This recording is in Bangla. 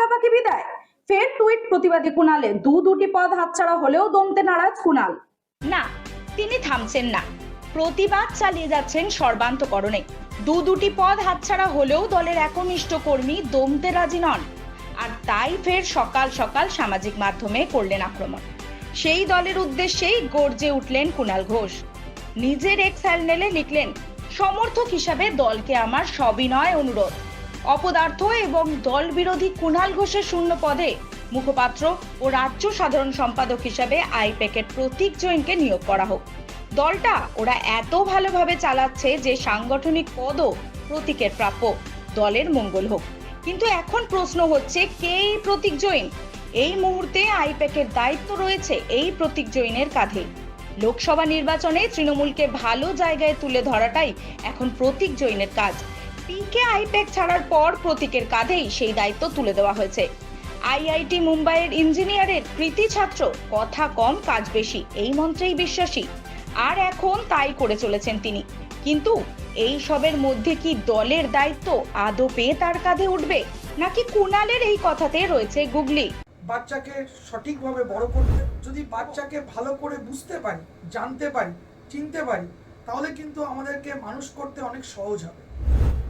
পাকাপাকি বিদায়। ফের টুইট প্রতিবাদী কুণালে দু দুটি পদ হাতছাড়া হলেও দমতে নারাজ কুণাল। না, তিনি থামছেন না। প্রতিবাদ চালিয়ে যাচ্ছেন সর্বান্তকরণে। দু দুটি পদ হাতছাড়া হলেও দলের একনিষ্ঠ কর্মী দমতে রাজি নন। আর তাই ফের সকাল সকাল সামাজিক মাধ্যমে করলেন আক্রমণ। সেই দলের উদ্দেশ্যেই গর্জে উঠলেন কুণাল ঘোষ। নিজের এক্স হ্যান্ডেলে লিখলেন, সমর্থক হিসাবে দলকে আমার সবিনয় অনুরোধ। অপদার্থ এবং দল বিরোধী কুণাল ঘোষের শূন্য পদে মুখপাত্র ও রাজ্য সাধারণ সম্পাদক হিসাবে আইপ্যাকের প্রতীক জৈনকে নিয়োগ করা হোক। দলটা ওরা এত ভালোভাবে চালাচ্ছে যে সাংগঠনিক পদও প্রতীকের প্রাপ্য দলের মঙ্গল হোক। কিন্তু এখন প্রশ্ন হচ্ছে, কে এই প্রতীক জৈন? এই মুহূর্তে আইপ্যাকের দায়িত্ব রয়েছে এই প্রতীক জৈনের কাঁধে। লোকসভা নির্বাচনে তৃণমূলকে ভালো জায়গায় তুলে ধরাটাই এখন প্রতীক জৈনের কাজ। পিকে আইপ্যাক ছাড়ার পর প্রতীকের কাঁধেই সেই দায়িত্ব তুলে দেওয়া হয়েছে। আইআইটি মুম্বাইয়ের ইঞ্জিনিয়ারের কৃতি ছাত্র, কথা কম, কাজ বেশি, এই মন্ত্রেই বিশ্বাসী। আর এখন তাই করে চলেছেন তিনি। কিন্তু এই সবের মধ্যে কি দলের দায়িত্ব আদৌ পেয়ে তার কাঁধে উঠবে? নাকি কুণালের এই কথাতে রয়েছে গুগলি? বাচ্চাকে সঠিকভাবে বড় করতে, যদি বাচ্চাকে ভালো করে বুঝতে পারি, জানতে পারি, চিনতে পারি, তাহলে কিন্তু আমাদেরকে মানুষ করতে অনেক সহজ হবে।